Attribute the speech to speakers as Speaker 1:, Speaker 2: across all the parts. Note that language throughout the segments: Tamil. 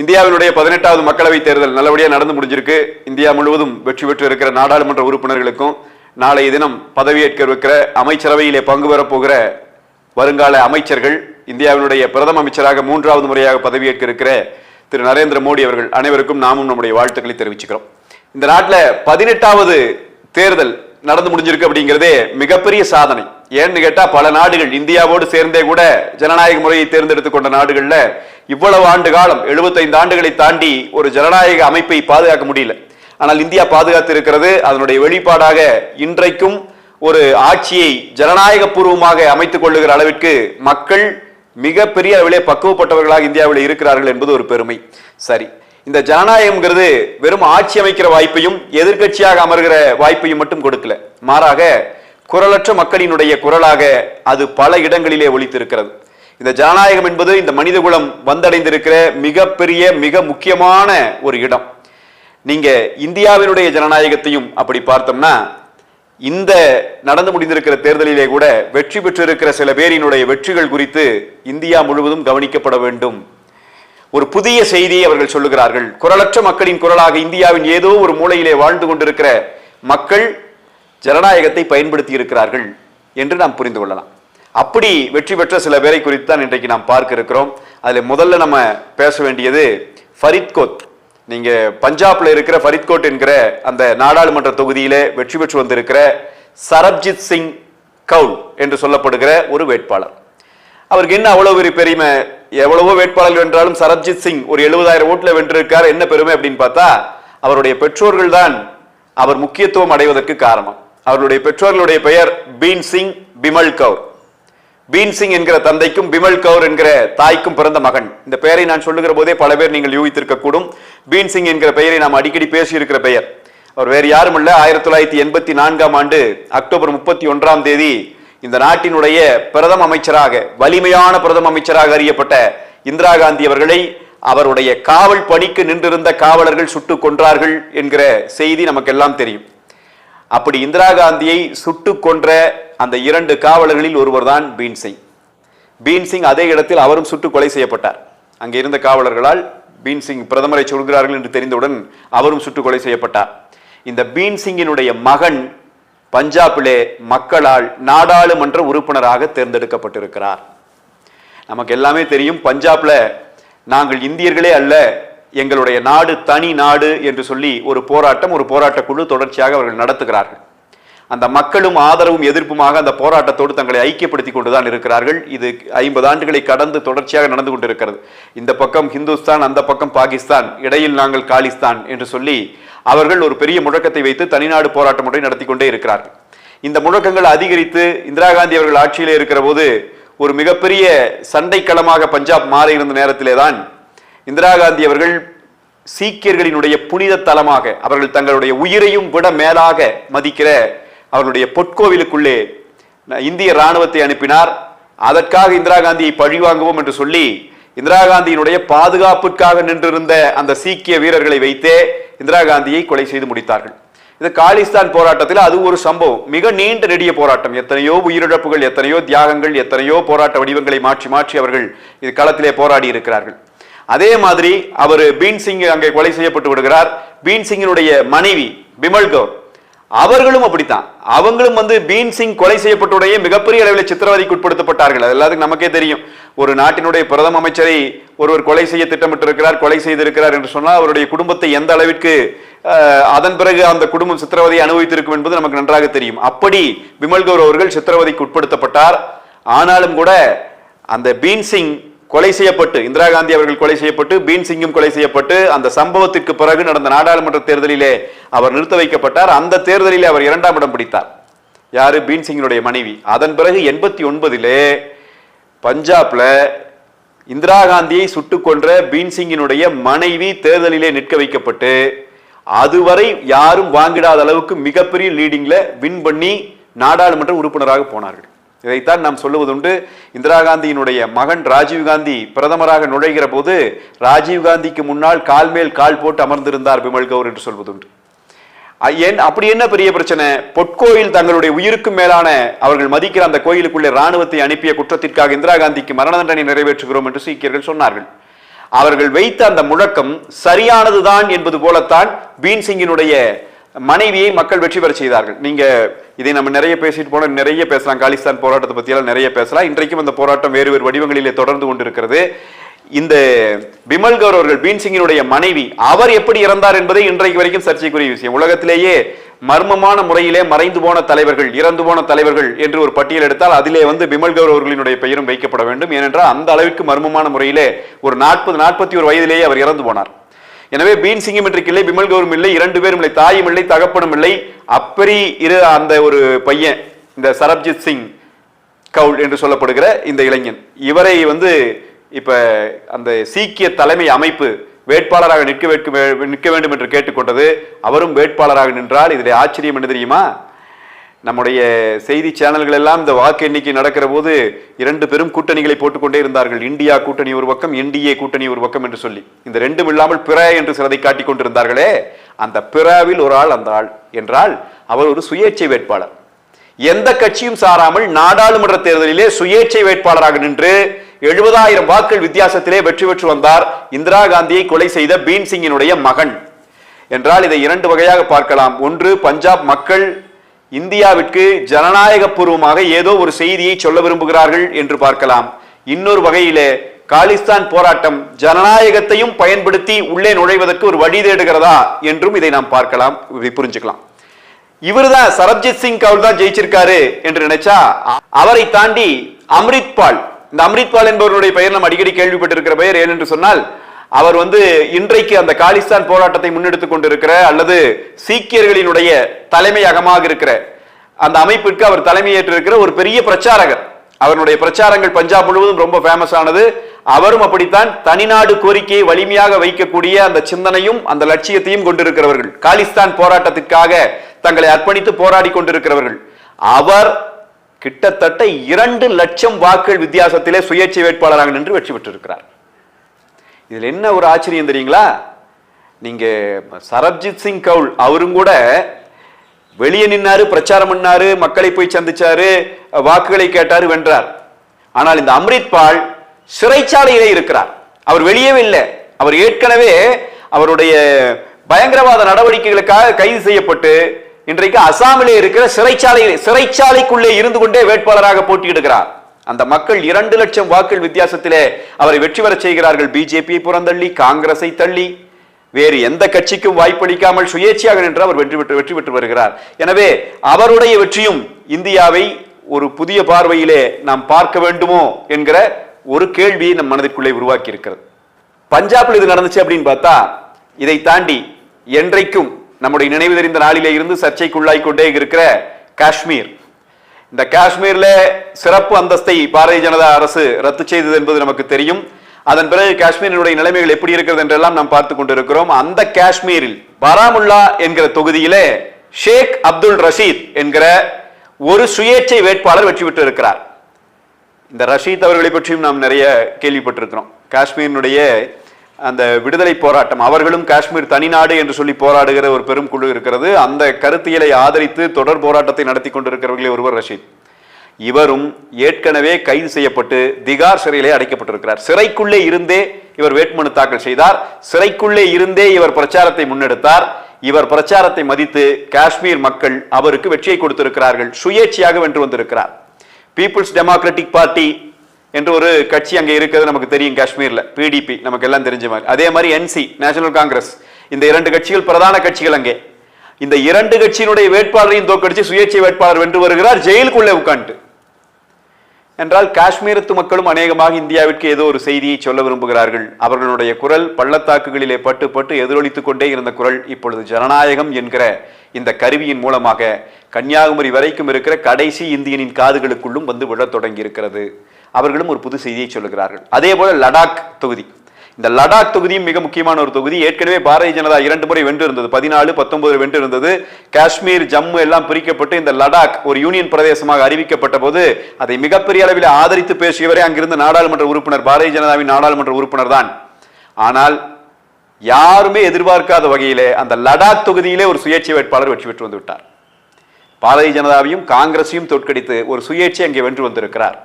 Speaker 1: இந்தியாவினுடைய பதினெட்டாவது மக்களவைத் தேர்தல் நல்லபடியாக நடந்து முடிஞ்சிருக்கு. இந்தியா முழுவதும் வெற்றி பெற்று இருக்கிற நாடாளுமன்ற உறுப்பினர்களுக்கும் நாளைய தினம் பதவியேற்க இருக்கிற அமைச்சரவையிலே பங்கு பெறப்போகிற வருங்கால அமைச்சர்கள் இந்தியாவினுடைய பிரதம அமைச்சராக மூன்றாவது முறையாக பதவியேற்க இருக்கிற திரு நரேந்திர மோடி அவர்கள் அனைவருக்கும் நாமும் நம்முடைய வாழ்த்துக்களை தெரிவிச்சுக்கிறோம். இந்த நாட்டில் பதினெட்டாவது தேர்தல் நடந்து முடிஞ்சிருக்கு அப்படிங்கிறதே மிகப்பெரிய சாதனை. ஏன்னு கேட்டா பல நாடுகள் இந்தியாவோடு சேர்ந்தே கூட ஜனநாயக முறையை தேர்ந்தெடுத்து கொண்ட நாடுகள்ல இவ்வளவு ஆண்டு காலம் 75 ஆண்டுகளை தாண்டி ஒரு ஜனநாயக அமைப்பை பாதுகாக்க முடியல. ஆனால் இந்தியா பாதுகாத்து இருக்கிறது அதனுடைய வெளிப்பாடாக இன்றைக்கும் ஒரு ஆட்சியை ஜனநாயக பூர்வமாக அமைத்துக் கொள்ளுகிற அளவிற்கு மக்கள் மிகப்பெரிய அளவிலே பக்குவப்பட்டவர்களாக இந்தியாவில் இருக்கிறார்கள் என்பது ஒரு பெருமை. சரி இந்த ஜனநாயகம்ங்கிறது வெறும் ஆட்சி அமைக்கிற வாய்ப்பையும் எதிர்க்கட்சியாக அமர்கிற வாய்ப்பையும் மட்டும் கொடுக்கல. மாறாக குரலற்ற மக்களினுடைய குரலாக அது பல இடங்களிலே ஒழித்திருக்கிறது இந்த ஜனநாயகம் என்பது இந்த மனிதகுலம் வந்தடைந்திருக்கிற மிகப்பெரிய மிக முக்கியமான ஒரு இடம். நீங்க இந்தியாவினுடைய ஜனநாயகத்தையும் அப்படி பார்த்தோம்னா இந்த நடந்து முடிந்திருக்கிற தேர்தலிலே கூட வெற்றி பெற்றிருக்கிற சில பேரினுடைய வெற்றிகள் குறித்து இந்தியா முழுவதும் கவனிக்கப்பட வேண்டும் ஒரு புதிய செய்தியை அவர்கள் சொல்லுகிறார்கள். குரலற்ற மக்களின் குரலாக இந்தியாவின் ஏதோ ஒரு மூலையிலே வாழ்ந்து கொண்டிருக்கிற மக்கள் ஜனநாயகத்தை பயன்படுத்தி இருக்கிறார்கள் என்று நாம் புரிந்து கொள்ளலாம். அப்படி வெற்றி பெற்ற சில பேரை குறித்து தான் இன்றைக்கு நாம் பார்க்க இருக்கிறோம். அதில் முதல்ல நம்ம பேச வேண்டியது ஃபரித்கோத் நீங்க பஞ்சாப்ல இருக்கிற ஃபரித்கோட் என்கிற அந்த நாடாளுமன்ற தொகுதியிலே வெற்றி பெற்று வந்திருக்கிற சரப்ஜித் சிங் கவுல் என்று சொல்லப்படுகிற ஒரு வேட்பாளர். அவருக்கு என்ன அவ்வளோ பெரிய பெருமை? எவ்வளவோ வேட்பாளர்கள் வென்றாலும் சரப்ஜித் சிங் ஒரு எழுபதாயிரம் ஓட்டுல வென்றிருக்கார். என்ன பெருமை அப்படின்னு பார்த்தா அவருடைய பெற்றோர்கள் தான் அவர் முக்கியத்துவம் அடைவதற்கு காரணம். அவருடைய பெற்றோர்களுடைய பெயர் பீன் சிங் பிமல் கவுர் பீன் சிங் என்கிற தந்தைக்கும் பிமல் கவுர் என்கிற தாய்க்கும் பிறந்த மகன். இந்த பெயரை நான் சொல்லுகிற போதே பல பேர் நீங்கள் யூகித்திருக்க கூடும் பீன் சிங் என்கிற பெயரை நாம் அடிக்கடி பேசியிருக்கிற பெயர். அவர் வேறு யாரும் இல்லை. ஆயிரத்தி தொள்ளாயிரத்தி எண்பத்தி நான்காம் ஆண்டு அக்டோபர் முப்பத்தி ஒன்றாம் தேதி இந்த நாட்டினுடைய பிரதம அமைச்சராக வலிமையான பிரதம அமைச்சராக அறியப்பட்ட இந்திரா காந்தி அவர்களை அவருடைய காவல் பணிக்கு நின்றிருந்த காவலர்கள் சுட்டு கொன்றார்கள் என்கிற செய்தி நமக்கெல்லாம் தெரியும். அப்படி இந்திரா காந்தியை சுட்டு கொன்ற அந்த இரண்டு காவலர்களில் ஒருவர் தான் பீன்சிங். பீன்சிங் அதே இடத்தில் அவரும் சுட்டு கொலை செய்யப்பட்டார். அங்கே இருந்த காவலர்களால் பீன்சிங் பிரதமரை சொல்கிறார்கள் என்று தெரிந்தவுடன் அவரும் சுட்டு கொலை செய்யப்பட்டார். இந்த பீன்சிங்கினுடைய மகன் பஞ்சாபிலே மக்களால் நாடாளுமன்ற உறுப்பினராக தேர்ந்தெடுக்கப்பட்டிருக்கிறார். நமக்கு எல்லாமே தெரியும் பஞ்சாப்ல நாங்கள் இந்தியர்களே அல்ல எங்களுடைய நாடு தனி நாடு என்று சொல்லி ஒரு போராட்டம் ஒரு போராட்ட குழு தொடர்ச்சியாக அவர்கள் நடத்துகிறார்கள். அந்த மக்களும் ஆதரவும் எதிர்ப்புமாக அந்த போராட்டத்தோடு தங்களை ஐக்கியப்படுத்திக் கொண்டுதான் இருக்கிறார்கள். இது ஐம்பது ஆண்டுகளை கடந்து தொடர்ச்சியாக நடந்து கொண்டிருக்கிறது. இந்த பக்கம் ஹிந்துஸ்தான் அந்த பக்கம் பாகிஸ்தான் இடையில் நாங்கள் காலிஸ்தான் என்று சொல்லி அவர்கள் ஒரு பெரிய முழக்கத்தை வைத்து தனிநாடு போராட்டம் ஒன்றை நடத்தி கொண்டே இருக்கிறார்கள். இந்த முழக்கங்கள் அதிகரித்து இந்திரா காந்தி அவர்கள் ஆட்சியிலே இருக்கிற போது ஒரு மிகப்பெரிய சண்டைக்களமாக பஞ்சாப் மாறி இருந்த நேரத்திலே தான் இந்திரா காந்தி அவர்கள் சீக்கியர்களினுடைய புனித தலமாக அவர்கள் தங்களுடைய உயிரையும் விட மேலாக மதிக்கிற அவர்களுடைய பொற்கோவிலுக்குள்ளே இந்திய ராணுவத்தை அனுப்பினார். அதற்காக இந்திரா காந்தியை பழிவாங்குவோம் என்று சொல்லி இந்திரா காந்தியினுடைய பாதுகாப்புக்காக நின்றிருந்த அந்த சீக்கிய வீரர்களை வைத்தே இந்திரா காந்தியை கொலை செய்து முடித்தார்கள். இது காலிஸ்தான் போராட்டத்தில் அது ஒரு சம்பவம். மிக நீண்ட நெடிய போராட்டம். எத்தனையோ உயிரிழப்புகள் எத்தனையோ தியாகங்கள் எத்தனையோ போராட்ட வடிவங்களை மாற்றி மாற்றி அவர்கள் இது களத்திலே போராடி இருக்கிறார்கள். அதே மாதிரி அவர் பீன் சிங் அங்கே கொலை செய்யப்பட்டு விடுகிறார். பீன் சிங்கினுடைய மனைவி பிமல் கவுர் அவர்களும் அப்படித்தான். அவங்களும் வந்து பீன் சிங் கொலை செய்யப்பட்டுடைய மிகப்பெரிய அளவில் சித்திரவதைக்கு உட்படுத்தப்பட்டார்கள். அது எல்லாத்துக்கும் நமக்கே தெரியும். ஒரு நாட்டினுடைய பிரதம அமைச்சரை ஒருவர் கொலை செய்ய திட்டமிட்டிருக்கிறார் கொலை செய்திருக்கிறார் என்று சொன்னால் அவருடைய குடும்பத்தை எந்த அளவிற்கு அதன் பிறகு அந்த குடும்பம் சித்திரவதையை அனுபவித்திருக்கும் என்பது நமக்கு நன்றாக தெரியும். அப்படி விமல் கௌர் அவர்கள் சித்திரவதைக்கு உட்படுத்தப்பட்டார். ஆனாலும் கூட அந்த பீன் சிங் கொலை செய்யப்பட்டு இந்திரா காந்தி அவர்கள் கொலை செய்யப்பட்டு பீன் சிங்கும் கொலை செய்யப்பட்டு அந்த சம்பவத்திற்கு பிறகு நடந்த நாடாளுமன்ற தேர்தலிலே அவர் நிறுத்த வைக்கப்பட்டார். அந்த தேர்தலிலே அவர் இரண்டாம் இடம் பிடித்தார். யாரு? பீன் சிங்கினுடைய மனைவி. அதன் பிறகு எண்பத்தி ஒன்பதிலே பஞ்சாப்ல இந்திரா காந்தியை சுட்டுக்கொன்ற பீன் சிங்கினுடைய மனைவி தேர்தலிலே நிற்க வைக்கப்பட்டு அதுவரை யாரும் வாங்கிடாத அளவுக்கு மிகப்பெரிய லீடிங்ல வின் பண்ணி நாடாளுமன்ற உறுப்பினராக போனார்கள். இதைத்தான் நாம் சொல்லுவதுண்டு. இந்திரா காந்தியினுடைய மகன் ராஜீவ் காந்தி பிரதமராக நுழைகிற போது ராஜீவ் காந்திக்கு முன்னால் கால் மேல் கால் போட்டு அமர்ந்திருந்தார் பிமல் கவுர் என்று சொல்வதுண்டு. அ- ஏன்? அப்படி என்ன பெரிய பிரச்சனை? பொற்கோயில் தங்களுடைய உயிருக்கு மேலான அவர்கள் மதிக்கிற அந்த கோயிலுக்குள்ளே ராணுவத்தை அனுப்பிய குற்றத்திற்காக இந்திரா காந்திக்கு மரண தண்டனை நிறைவேற்றுகிறோம் என்று சீக்கியர்கள் சொன்னார்கள். அவர்கள் வைத்த அந்த முழக்கம் சரியானதுதான் என்பது போலத்தான் பீன்சிங்கினுடைய மனைவியை மக்கள் வெற்றி பெற செய்தார்கள். நீங்க இதை நம்ம நிறைய பேசிட்டு போன நிறைய பேசலாம். காலிஸ்தான் போராட்டத்தை பற்றியெல்லாம் நிறைய பேசலாம். இன்றைக்கும் அந்த போராட்டம் வேறு வேறு வடிவங்களிலே தொடர்ந்து கொண்டிருக்கிறது. இந்த பிமல் கௌர் அவர்கள் பீன்சிங்கினுடைய மனைவி அவர் எப்படி இறந்தார் என்பதை இன்றைக்கு வரைக்கும் சர்ச்சைக்குரிய விஷயம். உலகத்திலேயே மர்மமான முறையிலே மறைந்து போன தலைவர்கள் இறந்து போன தலைவர்கள் என்று ஒரு பட்டியல் எடுத்தால் அதிலே வந்து பிமல் கௌர் அவர்களினுடைய பெயரும் வைக்கப்பட வேண்டும். ஏனென்றால் அந்த அளவிற்கு மர்மமான முறையிலே ஒரு நாற்பது நாற்பத்தி ஒரு வயதிலேயே அவர் இறந்து போனார். எனவே பீன் சிங்கம் இன்றைக்கு இல்லை பிமல் கௌரும் இல்லை இரண்டு பேரும் இல்லை தாயும் இல்லை தகப்பனும் இல்லை. அப்பரி இரு அந்த ஒரு பையன் இந்த சரப்ஜித் சிங் கவுல் என்று சொல்லப்படுகிற இந்த இளைஞன். இவரை வந்து இப்ப அந்த சீக்கிய தலைமை அமைப்பு வேட்பாளராக நிற்க நிற்க வேண்டும் என்று கேட்டுக்கொண்டது. அவரும் வேட்பாளராக நின்றால் இதில் ஆச்சரியம் என்ன தெரியுமா? நம்முடைய செய்தி சேனல்கள் எல்லாம் இந்த வாக்கு எண்ணிக்கை நடக்கிற போது இரண்டு பெரும் கூட்டணிகளை போட்டுக்கொண்டே இருந்தார்கள். இந்தியா கூட்டணி ஒரு பக்கம் என்டிஏ கூட்டணி ஒரு பக்கம் என்று சொல்லி. இந்த ரெண்டும் இல்லாமல் பிற என்று சிலதை காட்டிக் கொண்டிருந்தார்களே அந்த பிறவில் ஒரு ஆள் அந்த ஆள் என்றால் அவர் ஒரு சுயேட்சை வேட்பாளர். எந்த கட்சியும் சாராமல் நாடாளுமன்ற தேர்தலிலே சுயேட்சை வேட்பாளராக நின்று எழுபதாயிரம் வாக்கள் வித்தியாசத்திலே வெற்றி பெற்று வந்தார் இந்திரா காந்தியை கொலை செய்த பீன்சிங்கினுடைய மகன். என்றால் இதை இரண்டு வகையாக பார்க்கலாம். ஒன்று பஞ்சாப் மக்கள் இந்தியாவிற்கு ஜனநாயக பூர்வமாக ஏதோ ஒரு செய்தியை சொல்ல விரும்புகிறார்கள் என்று பார்க்கலாம். இன்னொரு வகையிலே காலிஸ்தான் போராட்டம் ஜனநாயகத்தையும் பயன்படுத்தி உள்ளே நுழைவதற்கு ஒரு வழி தேடுகிறதா என்றும் இதை நாம் பார்க்கலாம் இதை புரிஞ்சுக்கலாம். இவர்தான் சரப்ஜித் சிங் கவுல் தான் ஜெயிச்சிருக்காரு என்று நினைச்சா அவரை தாண்டி அம்ரித்பால் இந்த அம்ரித்பால் என்பவருடைய பெயர் நாம் அடிக்கடி கேள்விப்பட்டிருக்கிற பெயர் ஏனென்று சொன்னால் அவர் வந்து இன்றைக்கு அந்த காலிஸ்தான் போராட்டத்தை முன்னெடுத்துக் கொண்டிருக்கிற அல்லது சீக்கியர்களினுடைய தலைமையகமாக இருக்கிற அந்த அமைப்பிற்கு அவர் தலைமையேற்றிருக்கிற ஒரு பெரிய பிரச்சாரகர். அவருடைய பிரச்சாரங்கள் பஞ்சாப் முழுவதும் ரொம்ப ஃபேமஸ் ஆனது. அவரும் அப்படித்தான் தனிநாடு கோரிக்கையை வலிமையாக வைக்கக்கூடிய அந்த சிந்தனையும் அந்த லட்சியத்தையும் கொண்டிருக்கிறவர்கள். காலிஸ்தான் போராட்டத்திற்காக தங்களை அர்ப்பணித்து போராடி கொண்டிருக்கிறவர்கள். அவர் கிட்டத்தட்ட இரண்டு லட்சம் வாக்குகள் வித்தியாசத்திலே சுயேட்சை வேட்பாளராக நின்று வெற்றி பெற்றிருக்கிறார். இதில் என்ன ஒரு ஆச்சரியம் தெரியுங்களா? நீங்கள் சரப்ஜித் சிங் கவுல் அவரும் கூட வெளியே நின்னாரு பிரச்சாரம் பண்ணாரு மக்களை போய் சந்திச்சாரு வாக்குகளை கேட்டாரு வென்றார். ஆனால் இந்த அம்ரித் பால் சிறைச்சாலையிலே இருக்கிறார். அவர் வெளியே இல்லை. அவர் ஏற்கனவே அவருடைய பயங்கரவாத நடவடிக்கைகளுக்காக கைது செய்யப்பட்டு இன்றைக்கு அசாமிலே இருக்கிற சிறைச்சாலை சிறைச்சாலைக்குள்ளே இருந்து கொண்டே வேட்பாளராக போட்டியிடுகிறார். அந்த மக்கள் இரண்டு லட்சம் வாக்கள் வித்தியாசத்திலே அவரை வெற்றி பெறச் செய்கிறார்கள். பிஜேபியை புறந்தள்ளி காங்கிரஸை தள்ளி. வேறு எந்த கட்சிக்கும் வாய்ப்பளிக்காமல் சுயேட்சையாக நின்று அவர் வெற்றி பெற்று வெற்றி பெற்று வருகிறார். எனவே அவருடைய வெற்றியும் இந்தியாவை ஒரு புதிய பார்வையிலே நாம் பார்க்க வேண்டுமோ என்கிற ஒரு கேள்வியை நம் மனதிற்குள்ளே உருவாக்கி இருக்கிறது பஞ்சாப்ல இது நடந்துச்சு அப்படின்னு பார்த்தா இதை தாண்டி என்றைக்கும் நம்முடைய நினைவு தெரிந்த நாளிலே இருந்து சர்ச்சைக்குள்ளாய் கொண்டே இருக்கிற காஷ்மீர். இந்த காஷ்மீர்ல சிறப்பு அந்தஸ்தை பாரதிய ஜனதா அரசு ரத்து செய்தது என்பது நமக்கு தெரியும். அதன் பிறகு காஷ்மீரினுடைய நிலைமைகள் எப்படி இருக்கிறது என்றெல்லாம் நாம் பார்த்து கொண்டிருக்கிறோம். அந்த காஷ்மீரில் பாராமுல்லா என்கிற தொகுதியிலே ஷேக் அப்துல் ரஷீத் என்கிற ஒரு சுயேட்சை வேட்பாளர் வெற்றி பெற்று இருக்கிறார் இந்த ரஷீத் அவர்களை பற்றியும் நாம் நிறைய கேள்விப்பட்டிருக்கிறோம். காஷ்மீரினுடைய அந்த விடுதலை போராட்டம் அவர்களும் காஷ்மீர் தனிநாடு என்று சொல்லி போராடுகிற ஒரு பெரும் குழு இருக்கிறது. அந்த கருத்தியலை ஆதரித்து தொடர் போராட்டத்தை நடத்தி கொண்டிருக்கிறவர்களே ஒருவர் ரஷீத். இவரும் ஏற்கனவே கைது செய்யப்பட்டு திகார் சிறையிலே அடைக்கப்பட்டிருக்கிறார். சிறைக்குள்ளே இருந்தே இவர் வேட்புமனு தாக்கல் செய்தார். சிறைக்குள்ளே இருந்தே இவர் பிரச்சாரத்தை முன்னெடுத்தார். இவர் பிரச்சாரத்தை மதித்து காஷ்மீர் மக்கள் அவருக்கு வெற்றியை கொடுத்திருக்கிறார்கள். சுயேட்சையாக வென்று வந்திருக்கிறார். பீப்புள்ஸ் டெமோக்ராட்டிக் பார்ட்டி என்று ஒரு கட்சி அங்கே இருக்கிறது நமக்கு தெரியும் காஷ்மீர்ல பிடிபி நமக்கு எல்லாம் தெரிஞ்ச மாதிரி. அதே மாதிரி என்சி நேஷனல் காங்கிரஸ் இந்த இரண்டு கட்சிகள் பிரதான கட்சிகள் அங்கே. இந்த இரண்டு கட்சியினுடைய வேட்பாளரையும் தோக்கடிச்சு சுயேட்சை வேட்பாளர் வென்று வருகிறார் ஜெயிலுக்குள்ளே உட்காந்து என்றால் காஷ்மீரத்து மக்களும் அநேகமாக இந்தியாவிற்கு ஏதோ ஒரு செய்தியை சொல்ல விரும்புகிறார்கள். அவர்களுடைய குரல் பள்ளத்தாக்குகளிலே பட்டு பட்டு எதிரொலித்துக் கொண்டே இருந்த குரல் இப்பொழுது ஜனநாயகம் என்கிற இந்த கருவியின் மூலமாக கன்னியாகுமரி வரைக்கும் இருக்கிற கடைசி இந்தியனின் காதுகளுக்குள்ளும் வந்து விழத் தொடங்கி இருக்கிறது அவர்களும் ஒரு புது செய்தியை சொல்லுகிறார்கள். அதே போல லடாக் தொகுதி. இந்த லடாக் தொகுதியும் மிக முக்கியமான ஒரு தொகுதி. ஏற்கனவே பாரதிய ஜனதா இரண்டு முறை வென்று இருந்தது பதினாலு பத்தொன்பது வென்று இருந்தது காஷ்மீர் ஜம்மு எல்லாம் பிரிக்கப்பட்டு இந்த லடாக் ஒரு யூனியன் பிரதேசமாக அறிவிக்கப்பட்ட போது அதை மிகப்பெரிய அளவில் ஆதரித்து பேசியவரே அங்கிருந்து நாடாளுமன்ற உறுப்பினர் பாரதிய ஜனதாவின் நாடாளுமன்ற உறுப்பினர் தான். ஆனால் யாருமே எதிர்பார்க்காத வகையிலே அந்த லடாக் தொகுதியிலே ஒரு சுயேட்சை வேட்பாளர் வெற்றி பெற்று வந்து விட்டார். பாரதிய ஜனதாவையும் காங்கிரஸையும் தோற்கடித்து ஒரு சுயேட்சை அங்கே வென்று வந்திருக்கிறார்.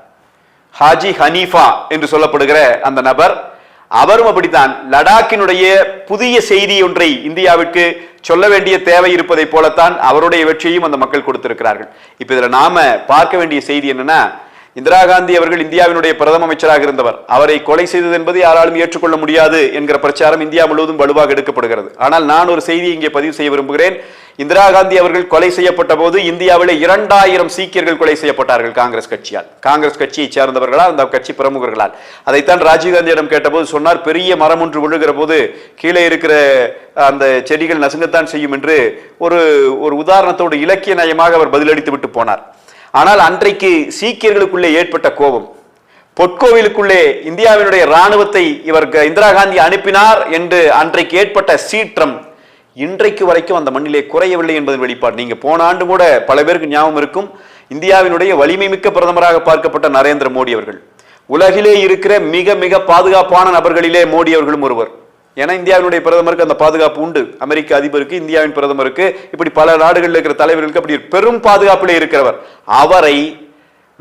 Speaker 1: ஹாஜி ஹனீஃபா என்று சொல்லப்படுகிற அந்த நபர் அவரும் அப்படித்தான். லடாக்கினுடைய புதிய செய்தி ஒன்றை இந்தியாவிற்கு சொல்ல வேண்டிய தேவை இருப்பதை போலத்தான் அவருடைய வெற்றியையும் அந்த மக்கள் கொடுத்திருக்கிறார்கள். இப்ப இதுல நாம பார்க்க வேண்டிய செய்தி என்னன்னா இந்திரா காந்தி அவர்கள் இந்தியாவினுடைய பிரதம அமைச்சராக இருந்தவர். அவரை கொலை செய்தது என்பது யாராலும் ஏற்றுக்கொள்ள முடியாது என்கிற பிரச்சாரம் இந்தியா முழுவதும் வலுவாக எடுக்கப்படுகிறது. ஆனால் நான் ஒரு செய்தியை இங்கே பதிவு செய்ய விரும்புகிறேன். இந்திரா காந்தி அவர்கள் கொலை செய்யப்பட்ட போது இந்தியாவிலே இரண்டாயிரம் சீக்கியர்கள் கொலை செய்யப்பட்டார்கள் காங்கிரஸ் கட்சியால். காங்கிரஸ் கட்சியை சேர்ந்தவர்களால் அந்த கட்சி பிரமுகர்களால். அதைத்தான் ராஜீவ்காந்தியிடம் கேட்டபோது சொன்னார் பெரிய மரம் ஒன்று விழுகிற போது கீழே இருக்கிற அந்த செடிகள் நசுங்கத்தான் செய்யும் என்று ஒரு ஒரு உதாரணத்தோடு இலக்கிய நயமாக அவர் பதிலளித்து விட்டு போனார். ஆனால் அன்றைக்கு சீக்கியர்களுக்குள்ளே ஏற்பட்ட கோபம். பொற்கோவிலுக்குள்ளே இந்தியாவினுடைய ராணுவத்தை இவர் இந்திரா காந்தி அனுப்பினார் என்று அன்றைக்கு ஏற்பட்ட சீற்றம் இன்றைக்கு வரைக்கும் அந்த மண்ணிலே குறையவில்லை என்பதன் வெளிப்பாடு. நீங்கள் போன ஆண்டு கூட பல பேருக்கு ஞாபகம் இருக்கும். இந்தியாவினுடைய வலிமை மிக்க பிரதமராக பார்க்கப்பட்ட நரேந்திர மோடி அவர்கள். உலகிலே இருக்கிற மிக மிக பாதுகாப்பான நபர்களிலே மோடி அவர்களும் ஒருவர். ஏன்னா இந்தியாவினுடைய பிரதமருக்கு அந்த பாதுகாப்பு உண்டு. அமெரிக்க அதிபருக்கு இந்தியாவின் பிரதமருக்கு. இப்படி பல நாடுகளில் இருக்கிற தலைவர்களுக்கு அப்படி பெரும் பாதுகாப்பில் இருக்கிறவர். அவரை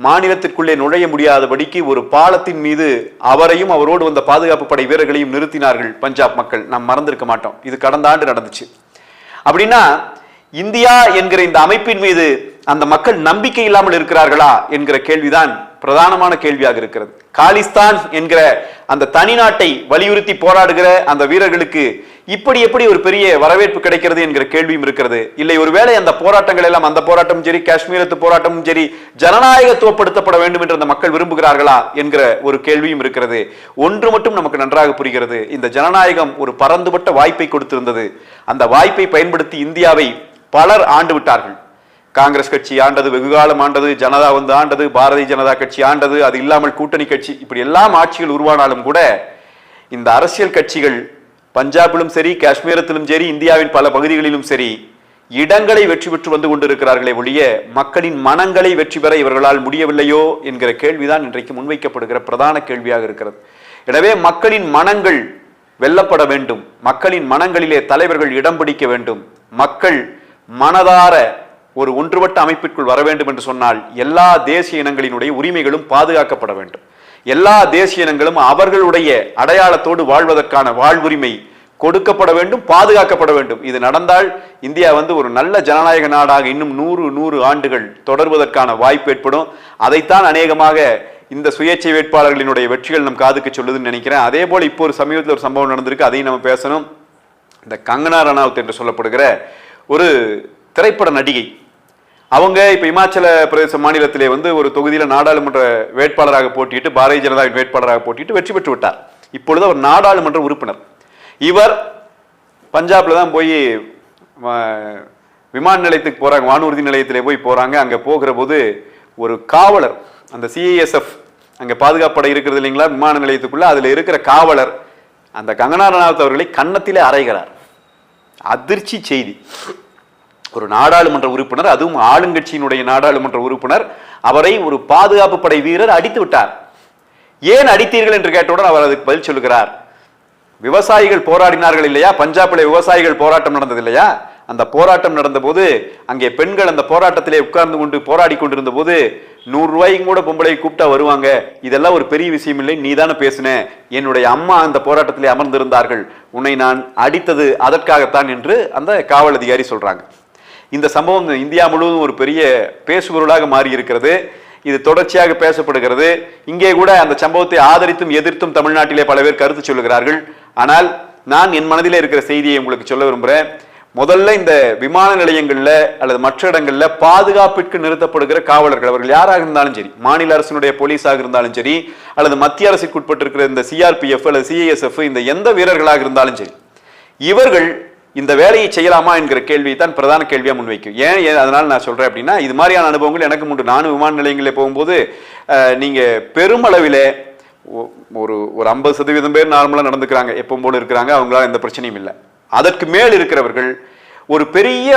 Speaker 1: மாநிலத்திற்குள்ளே நுழைய முடியாதபடிக்கு ஒரு பாலத்தின் மீது அவரையும் அவரோடு வந்த பாதுகாப்பு படை வீரர்களையும் நிறுத்தினார்கள் பஞ்சாப் மக்கள். நாம் மறந்திருக்க மாட்டோம். இது கடந்த ஆண்டு நடந்துச்சு. அப்படின்னா இந்தியா என்கிற இந்த அமைப்பின் மீது அந்த மக்கள் நம்பிக்கை இல்லாமல் இருக்கிறார்களா என்கிற கேள்விதான் பிரதானமான கேள்வியாக இருக்கிறது. காலிஸ்தான் என்கிற அந்த தனி நாட்டை வலியுறுத்தி போராடுகிற அந்த வீரர்களுக்கு இப்படி எப்படி ஒரு பெரிய வரவேற்பு கிடைக்கிறது என்கிற கேள்வியும் இருக்கிறது. இல்லை ஒருவேளை அந்த போராட்டங்கள் எல்லாம் அந்த போராட்டமும் சரி காஷ்மீரத்து போராட்டமும் சரி ஜனநாயகத்துவப்படுத்தப்பட வேண்டும் என்று அந்த மக்கள் விரும்புகிறார்களா என்கிற ஒரு கேள்வியும் இருக்கிறது. ஒன்று மட்டும் நமக்கு நன்றாக புரிகிறது. இந்த ஜனநாயகம் ஒரு பரந்துபட்ட வாய்ப்பை கொடுத்திருந்தது. அந்த வாய்ப்பை பயன்படுத்தி இந்தியாவை பலர் ஆண்டு விட்டார்கள். காங்கிரஸ் கட்சி ஆண்டது வெகுகாலம் ஆண்டது ஜனதா வந்து ஆண்டது பாரதிய ஜனதா கட்சி ஆண்டது அது இல்லாமல் கூட்டணி கட்சி இப்படி எல்லாம் ஆட்சிகள் உருவானாலும் கூட இந்த அரசியல் கட்சிகள் பஞ்சாபிலும் சரி காஷ்மீரத்திலும் சரி இந்தியாவின் பல பகுதிகளிலும் சரி இடங்களை வெற்றி பெற்று வந்து கொண்டிருக்கிறார்களே ஒழிய மக்களின் மனங்களை வெற்றி பெற இவர்களால் முடியவில்லையோ என்கிற கேள்விதான் இன்றைக்கு முன்வைக்கப்படுகிற பிரதான கேள்வியாக இருக்கிறது. எனவே மக்களின் மனங்கள் வெல்லப்பட வேண்டும். மக்களின் மனங்களிலே தலைவர்கள் இடம் பிடிக்க வேண்டும். மக்கள் மனதார ஒரு ஒன்றுபட்ட அமைப்பிற்குள் வர வேண்டும் என்று சொன்னால் எல்லா தேசிய இனங்களினுடைய உரிமைகளும் பாதுகாக்கப்பட வேண்டும். எல்லா தேசிய இனங்களும் அவர்களுடைய அடையாளத்தோடு வாழ்வதற்கான வாழ்வுரிமை கொடுக்கப்பட வேண்டும் பாதுகாக்கப்பட வேண்டும். இது நடந்தால் இந்தியா வந்து ஒரு நல்ல ஜனநாயக நாடாக இன்னும் நூறு நூறு ஆண்டுகள் தொடர்வதற்கான வாய்ப்பு ஏற்படும். அதைத்தான் அநேகமாக இந்த சுயேட்சை வேட்பாளர்களினுடைய வெற்றிகள் நம் காதுக்கு சொல்லுதுன்னு நினைக்கிறேன். அதே போல் இப்போ ஒரு சமீபத்தில் ஒரு சம்பவம் நடந்திருக்கு. அதையும் நம்ம பேசணும். இந்த கங்கனா ரனாவத் என்று சொல்லப்படுகிற ஒரு திரைப்பட நடிகை அவங்க இப்போ இமாச்சல பிரதேச மாநிலத்திலே வந்து ஒரு தொகுதியில் நாடாளுமன்ற வேட்பாளராக போட்டியிட்டு பாரதிய ஜனதாவின் வேட்பாளராக போட்டிட்டு வெற்றி பெற்று விட்டார். இப்பொழுது அவர் நாடாளுமன்ற உறுப்பினர். இவர் பஞ்சாப்ல தான் போய் விமான நிலையத்துக்கு போறாங்க வானூர்தி நிலையத்திலே போய் போறாங்க. அங்க போகிற போது ஒரு காவலர் அந்த சிஐஎஸ்எஃப் அங்க பாதுகாப்பு படை இருக்கிறது இல்லைங்களா விமான நிலையத்துக்குள்ள அதுல இருக்கிற காவலர் அந்த கங்கனா ரனாவத் அவர்களை கன்னத்திலே அறைகிறார். அதிர்ச்சி செய்தி. ஒரு நாடாளுமன்ற உறுப்பினர் அதுவும் ஆளுங்கட்சியினுடைய நாடாளுமன்ற உறுப்பினர் அவரை ஒரு பாதுகாப்பு படை வீரர் அடித்து விட்டார். ஏன் அடித்தீர்கள் என்று கேட்டவுடன் அவர் அதுக்கு பதில் சொல்லுகிறார். விவசாயிகள் போராடினார்கள் இல்லையா? பஞ்சாபில் விவசாயிகள் போராட்டம் நடந்தது இல்லையா? அந்த போராட்டம் நடந்தபோது அங்கே பெண்கள் அந்த போராட்டத்திலே உட்கார்ந்து கொண்டு போராடி கொண்டிருந்த போது நூறு கூட பொம்பளை கூப்பிட்டா வருவாங்க. இதெல்லாம் ஒரு பெரிய விஷயம் இல்லை நீ தானே பேசின. என்னுடைய அம்மா அந்த போராட்டத்திலே அமர்ந்திருந்தார்கள். உன்னை நான் அடித்தது அதற்காகத்தான் என்று அந்த காவல் அதிகாரி சொல்றாங்க. இந்த சம்பவம் இந்தியா முழுவதும் ஒரு பெரிய பேசுபொருளாக மாறி இருக்கிறது இது தொடர்ச்சியாக பேசப்படுகிறது. இங்கே கூட அந்த சம்பவத்தை ஆதரித்தும் எதிர்த்தும் தமிழ்நாட்டிலே பல பேர் கருத்து சொல்லுகிறார்கள். ஆனால் நான் என் மனதிலே இருக்கிற செய்தியை உங்களுக்கு சொல்ல விரும்புகிறேன் முதல்ல இந்த விமான நிலையங்களில் அல்லது மற்ற இடங்களில் பாதுகாப்பிற்கு நிறுத்தப்படுகிற காவலர்கள் அவர்கள் யாராக இருந்தாலும் சரி மாநில அரசினுடைய போலீஸாக இருந்தாலும் சரி அல்லது மத்திய அரசுக்கு உட்பட்டிருக்கிற இந்த சிஆர்பிஎஃப் அல்லது சிஐஎஸ்எஃப் இந்த எந்த வீரர்களாக இருந்தாலும் சரி இவர்கள் இந்த வேலையை செய்யலாமா என்கிற கேள்வி தான் பிரதான கேள்வியாக முன்வைக்கும். ஏன் ஏன் நான் சொல்கிறேன் அப்படின்னா இது மாதிரியான அனுபவங்கள் எனக்கு உண்டு. நானும் விமான நிலையங்களில் போகும்போது நீங்கள் பெருமளவில் ஒ- ஒரு ஒரு ஐம்பது சதவீதம் பேர் நார்மலாக நடந்துக்கிறாங்க. எப்பவும் போல் இருக்கிறாங்க. அவங்களால எந்த பிரச்சனையும் இல்லை. அதற்கு மேல் இருக்கிறவர்கள் ஒரு பெரிய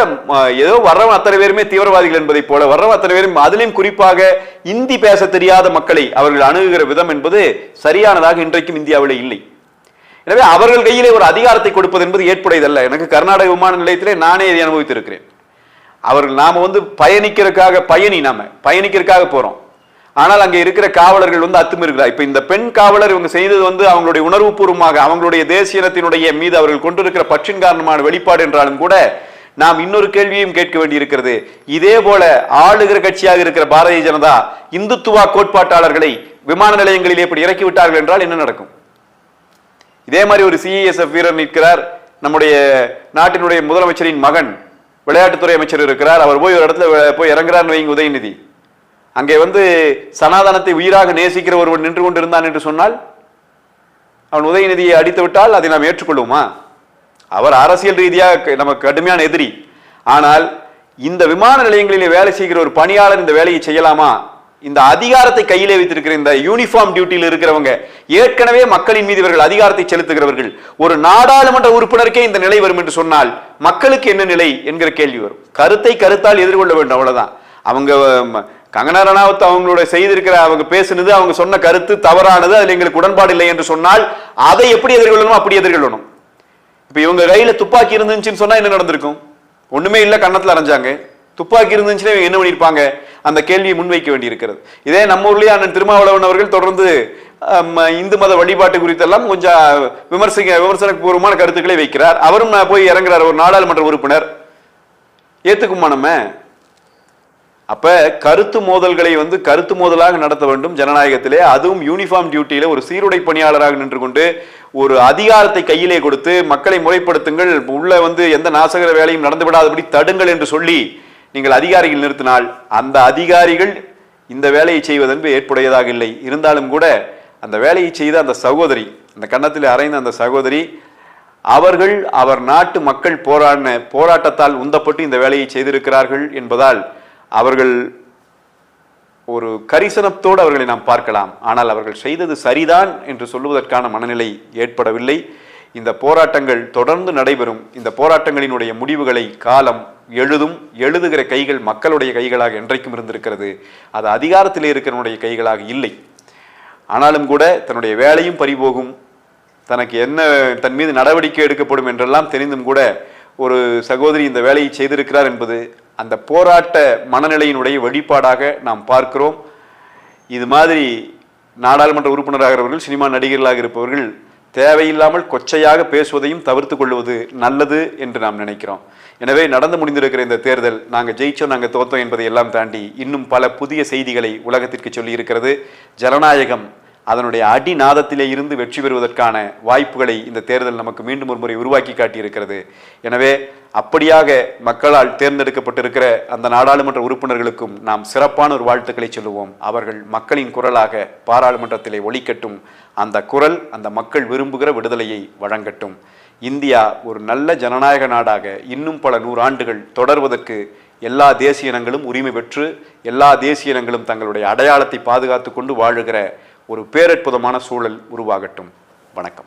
Speaker 1: ஏதோ வர்றவன் அத்தனை பேருமே தீவிரவாதிகள் என்பதை போல வர்றவன் அத்தனை பேரும் அதிலும் குறிப்பாக இந்தி பேச தெரியாத மக்களை அவர்கள் அணுகுகிற விதம் என்பது சரியானதாக இன்றைக்கும் இந்தியாவில் இல்லை. எனவே அவர்கள் கையிலே ஒரு அதிகாரத்தை கொடுப்பது என்பது ஏற்புடையதல்ல. எனக்கு கர்நாடக விமான நிலையத்திலே நானே இதை அனுபவித்திருக்கிறேன். அவர்கள் நாம் வந்து பயணிக்கிறதுக்காக பயணி நாம பயணிக்கிறதுக்காக போறோம். ஆனால் அங்கே இருக்கிற காவலர்கள் வந்து அத்துமீறுகிறார். இப்போ இந்த பெண் காவலர் இவங்க செய்தது வந்து அவங்களுடைய உணர்வுபூர்வமாக அவங்களுடைய தேசியத்தினுடைய மீது அவர்கள் கொண்டிருக்கிற பற்றின் காரணமான வெளிப்பாடு என்றாலும் கூட நாம் இன்னொரு கேள்வியும் கேட்க வேண்டியிருக்கிறது. இதே போல ஆளுகிற கட்சியாக இருக்கிற பாரதிய ஜனதா இந்துத்துவா கோட்பாட்டாளர்களை விமான நிலையங்களில் இப்படி இறக்கிவிட்டார்கள் என்றால் என்ன நடக்கும்? இதே மாதிரி ஒரு சிஇஎஸ்எஃப் வீரர் நிற்கிறார். நம்முடைய நாட்டினுடைய முதலமைச்சரின் மகன் விளையாட்டுத்துறை அமைச்சர் இருக்கிறார். அவர் போய் ஒரு இடத்துல போய் இறங்குறார் வைங்க உதயநிதி. அங்கே வந்து சனாதனத்தை உயிராக நேசிக்கிற ஒருவன் நின்று கொண்டிருந்தான் என்று சொன்னால் அவன் உதயநிதியை அடித்து விட்டால் அதை நாம் ஏற்றுக்கொள்வோமா? அவர் அரசியல் ரீதியாக நமக்கு கடுமையான எதிரி. ஆனால் இந்த விமான நிலையங்களிலே வேலை செய்கிற ஒரு பணியாளர் இந்த வேலையை செய்யலாமா? இந்த அதிகாரத்தை கையிலே வைத்திருக்கிற இந்த யூனிஃபார்ம் டியூட்டியில் இருக்கிறவங்க ஏற்கனவே மக்களின் மீது இவர்கள் அதிகாரத்தை செலுத்துகிறவர்கள் ஒரு நாடாளுமன்ற உறுப்பினருக்கே இந்த நிலை வரும் என்று சொன்னால் மக்களுக்கு என்ன நிலை என்கிற கேள்வி வரும். கருத்தை கருத்தால் எதிர்கொள்ள வேண்டும் அவ்வளவுதான். அவங்க ம, கங்கனா ரணாவத் அவங்களோட செய்திருக்கிற அவங்க பேசுனது அவங்க சொன்ன கருத்து தவறானது அதில் எங்களுக்கு உடன்பாடு இல்லை என்று சொன்னால் அதை எப்படி எதிர்கொள்ளணும் அப்படி எதிர்கொள்ளணும். இப்ப இவங்க கையில துப்பாக்கி இருந்துச்சுன்னு சொன்னா என்ன நடந்திருக்கும்? ஒண்ணுமே இல்லை கன்னத்தில் அரைஞ்சாங்க. துப்பாக்கி இருந்துச்சுன்னா இவங்க என்ன பண்ணியிருப்பாங்க? அந்த கேள்வியை முன்வைக்க வேண்டியிருக்கிறது. இதே நம்ம ஊர்லேயே அண்ணன் திருமாவளவன் அவர்கள் தொடர்ந்து இந்து மத வழிபாட்டு குறித்தெல்லாம் கொஞ்சம் விமர்சிக்க விமர்சனபூர்வமான கருத்துக்களை வைக்கிறார். அவரும் நான் போய் இறங்குறார் ஒரு நாடாளுமன்ற உறுப்பினர். ஏத்துக்குமா நம்ம? அப்ப கருத்து மோதல்களை வந்து கருத்து மோதலாக நடத்த வேண்டும் ஜனநாயகத்திலே. அதுவும் யூனிஃபார்ம் டியூட்டியில ஒரு சீருடை பணியாளராக நின்று கொண்டு ஒரு அதிகாரத்தை கையிலே கொடுத்து மக்களை முறைப்படுத்துங்கள் உள்ள வந்து எந்த நாசகர வேலையும் நடந்து விடாதபடி தடுங்கள் என்று சொல்லி நீங்கள் அதிகாரிகள் நிறுத்தினால் அந்த அதிகாரிகள் இந்த வேலையை செய்வதென்பது ஏற்புடையதாக இல்லை. இருந்தாலும் கூட அந்த வேலையை செய்த அந்த சகோதரி அந்த கன்னத்தில் அறைந்த அந்த சகோதரி அவர்கள் அவர் நாட்டு மக்கள் போராடின போராட்டத்தால் உந்தப்பட்டு இந்த வேலையை செய்திருக்கிறார்கள் என்பதால் அவர்கள் ஒரு கரிசனத்தோடு அவர்களை நாம் பார்க்கலாம். ஆனால் அவர்கள் செய்தது சரிதான் என்று சொல்லுவதற்கான மனநிலை ஏற்படவில்லை. இந்த போராட்டங்கள் தொடர்ந்து நடைபெறும். இந்த போராட்டங்களினுடைய முடிவுகளை காலம் எழுதும் எழுதுகிற கைகள் மக்களுடைய கைகளாக என்றைக்கும் இருந்திருக்கிறது. அது அதிகாரத்தில் இருக்கிறவனுடைய கைகளாக இல்லை. ஆனாலும் கூட தன்னுடைய வேலையும் பறிபோகும். தனக்கு என்ன தன் மீது நடவடிக்கை எடுக்கப்படும் என்றெல்லாம் தெரிந்தும் கூட ஒரு சகோதரி இந்த வேலையை செய்திருக்கிறார் என்பது அந்த போராட்ட மனநிலையினுடைய வெளிப்பாடாக நாம் பார்க்கிறோம். இது மாதிரி நாடாளுமன்ற உறுப்பினராகிறவர்கள் சினிமா நடிகர்களாக இருப்பவர்கள் தேவையில்லாமல் கொச்சையாக பேசுவதையும் தவிர்த்து கொள்வது நல்லது என்று நாம் நினைக்கிறோம். எனவே நடந்து முடிந்திருக்கிற இந்த தேர்தல் நாங்கள் ஜெயிச்சோம் நாங்கள் தோத்தோம் என்பதை எல்லாம் தாண்டி இன்னும் பல புதிய செய்திகளை உலகத்திற்கு சொல்லி இருக்கிறது ஜனநாயகம். அதனுடைய அடிநாதத்திலே இருந்து வெற்றி பெறுவதற்கான வாய்ப்புகளை இந்த தேர்தல் நமக்கு மீண்டும் ஒரு முறை உருவாக்கி காட்டியிருக்கிறது. எனவே அப்படியாக மக்களால் தேர்ந்தெடுக்கப்பட்டிருக்கிற அந்த நாடாளுமன்ற உறுப்பினர்களுக்கும் நாம் சிறப்பான ஒரு வாழ்த்துக்களை சொல்லுவோம். அவர்கள் மக்களின் குரலாக பாராளுமன்றத்திலே ஒழிக்கட்டும் அந்த குரல் அந்த மக்கள் விரும்புகிற விடுதலையை வழங்கட்டும். இந்தியா ஒரு நல்ல ஜனநாயக நாடாக இன்னும் பல நூறாண்டுகள் தொடர்வதற்கு எல்லா தேசிய இனங்களும் உரிமை பெற்று எல்லா தேசிய இனங்களும் தங்களுடைய அடையாளத்தை பாதுகாத்து கொண்டு வாழுகிற ஒரு பேரற்புதமான சூழல் உருவாகட்டும். வணக்கம்.